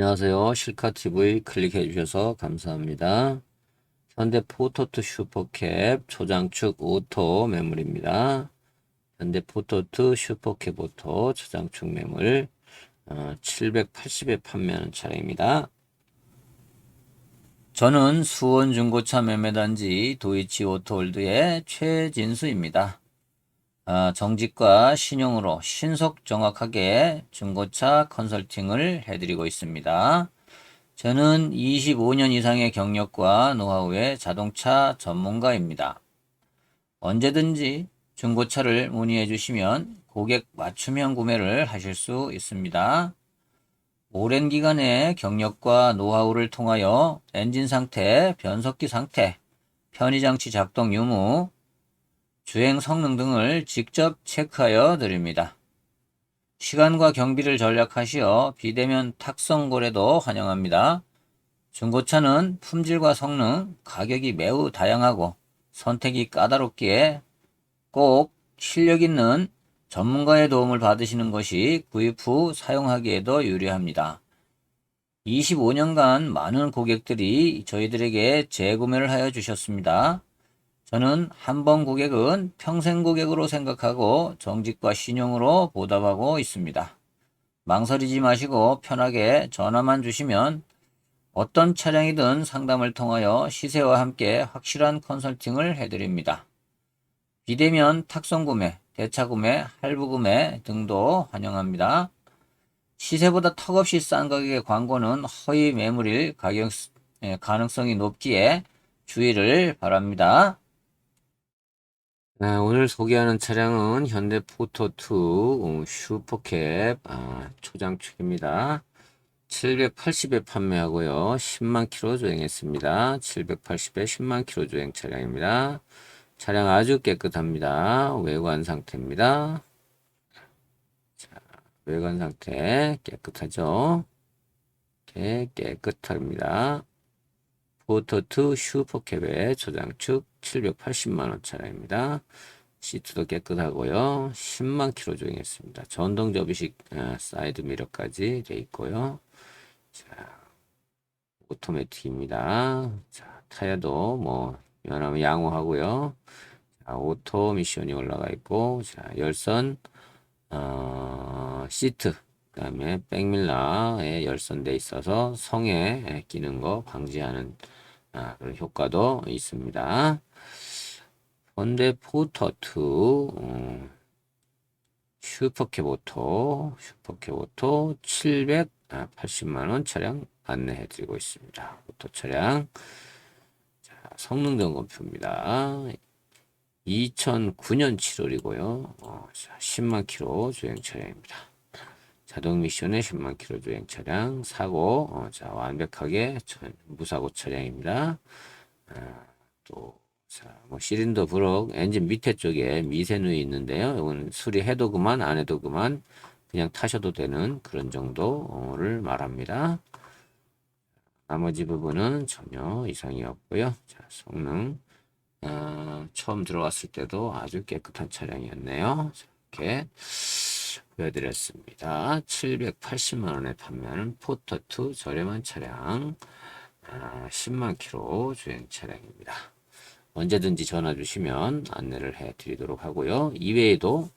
안녕하세요. 실카TV 클릭해 주셔서 감사합니다. 현대 포토투 슈퍼캡 초장축 오토 매물입니다. 현대 포토투 슈퍼캡 오토 초장축 매물 어, 780에 판매하는 차량입니다. 저는 수원 중고차 매매단지 도이치 오토홀드의 최진수입니다. 아, 정직과 신용으로 신속 정확하게 중고차 컨설팅을 해드리고 있습니다. 저는 25년 이상의 경력과 노하우의 자동차 전문가입니다. 언제든지 중고차를 문의해 주시면 고객 맞춤형 구매를 하실 수 있습니다. 오랜 기간의 경력과 노하우를 통하여 엔진 상태, 변속기 상태, 편의장치 작동 유무, 주행 성능 등을 직접 체크하여 드립니다. 시간과 경비를 절약하시어 비대면 탁송 거래도 환영합니다. 중고차는 품질과 성능, 가격이 매우 다양하고 선택이 까다롭기에 꼭 실력 있는 전문가의 도움을 받으시는 것이 구입 후 사용하기에도 유리합니다. 25년간 많은 고객들이 저희들에게 재구매를 하여 주셨습니다. 저는 한 번 고객은 평생 고객으로 생각하고 정직과 신용으로 보답하고 있습니다. 망설이지 마시고 편하게 전화만 주시면 어떤 차량이든 상담을 통하여 시세와 함께 확실한 컨설팅을 해드립니다. 비대면 탁송 구매, 대차 구매, 할부 구매 등도 환영합니다. 시세보다 턱없이 싼 가격의 광고는 허위 매물일 가격, 예, 가능성이 높기에 주의를 바랍니다. 네, 오늘 소개하는 차량은 현대 포토2 슈퍼캡 아, 초장축입니다. 780에 판매하고요. 10만 킬로 주행했습니다. 780에 10만 킬로 주행 차량입니다. 차량 아주 깨끗합니다. 외관 상태입니다. 자, 외관 상태 깨끗하죠? 이렇게 깨끗합니다. 포토2 슈퍼캡의 초장축 780만원 차량입니다. 시트도 깨끗하고요. 10만 킬로 주행했습니다. 전동 접이식 아, 사이드 미러까지 되어 있고요. 자, 오토매틱입니다. 자, 타이어도 뭐 연하면 양호하고요. 자, 오토 미션이 올라가 있고, 자, 열선 어, 시트 그 다음에 백밀러에 열선돼 있어서 성에 끼는 거 방지하는 아, 그런 효과도 있습니다. 현대 포터2 음, 슈퍼캡 오토 슈퍼캡 오토 780만원 차량 안내해 드리고 있습니다. 오토 차량 자, 성능 점검표입니다. 2009년 7월이고요. 어, 10만 킬로 주행 차량입니다. 자동 미션의 10만 킬로 주행 차량 사고 어, 자 완벽하게 전, 무사고 차량입니다. 아, 또 자, 뭐 시린더 브록 엔진 밑에 쪽에 미세누이 있는데요. 이건 수리해도 그만 안 해도 그만 그냥 타셔도 되는 그런 정도를 말합니다. 나머지 부분은 전혀 이상이 없고요. 자, 성능 어, 처음 들어왔을 때도 아주 깨끗한 차량이었네요. 자, 이렇게 보여드렸습니다. 780만 원에 판매하는 포터2 저렴한 차량 아, 10만 킬로 주행 차량입니다. 언제든지 전화 주시면 안내를 해 드리도록 하고요. 이외에도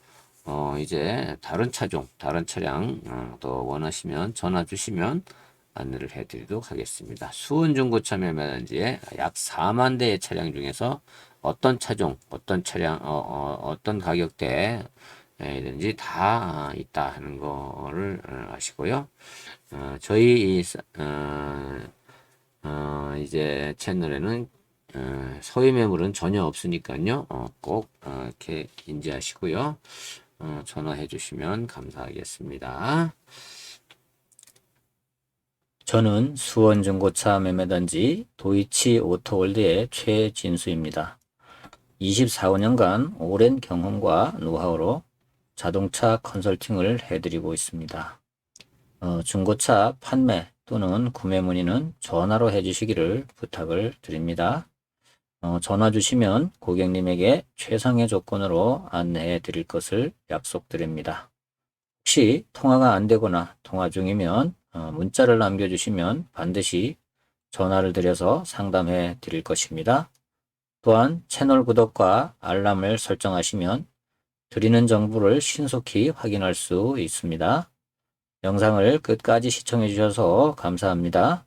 어, 이제 다른 차종, 다른 차량 어, 또 원하시면 전화 주시면 안내를 해 드리도록 하겠습니다. 수원 중고차 매매단지에 약 4만 대의 차량 중에서 어떤 차종, 어떤 차량, 어, 어, 떤 가격대 이든지 다 있다 하는 거를 아시고요. 어, 저희 이, 어, 어, 이제 채널에는 어, 소위 매물은 전혀 없으니까요. 어, 꼭 어, 이렇게 인지하시고요. 어, 전화해 주시면 감사하겠습니다. 저는 수원 중고차 매매단지 도이치 오토월드의 최진수입니다. 24년간 오랜 경험과 노하우로 자동차 컨설팅을 해드리고 있습니다. 어, 중고차 판매 또는 구매 문의는 전화로 해주시기를 부탁을 드립니다. 어, 전화 주시면 고객님에게 최상의 조건으로 안내해 드릴 것을 약속드립니다. 혹시 통화가 안 되거나 통화 중이면 어, 문자를 남겨주시면 반드시 전화를 드려서 상담해 드릴 것입니다. 또한 채널 구독과 알람을 설정하시면 드리는 정보를 신속히 확인할 수 있습니다. 영상을 끝까지 시청해 주셔서 감사합니다.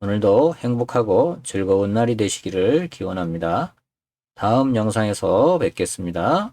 오늘도 행복하고 즐거운 날이 되시기를 기원합니다. 다음 영상에서 뵙겠습니다.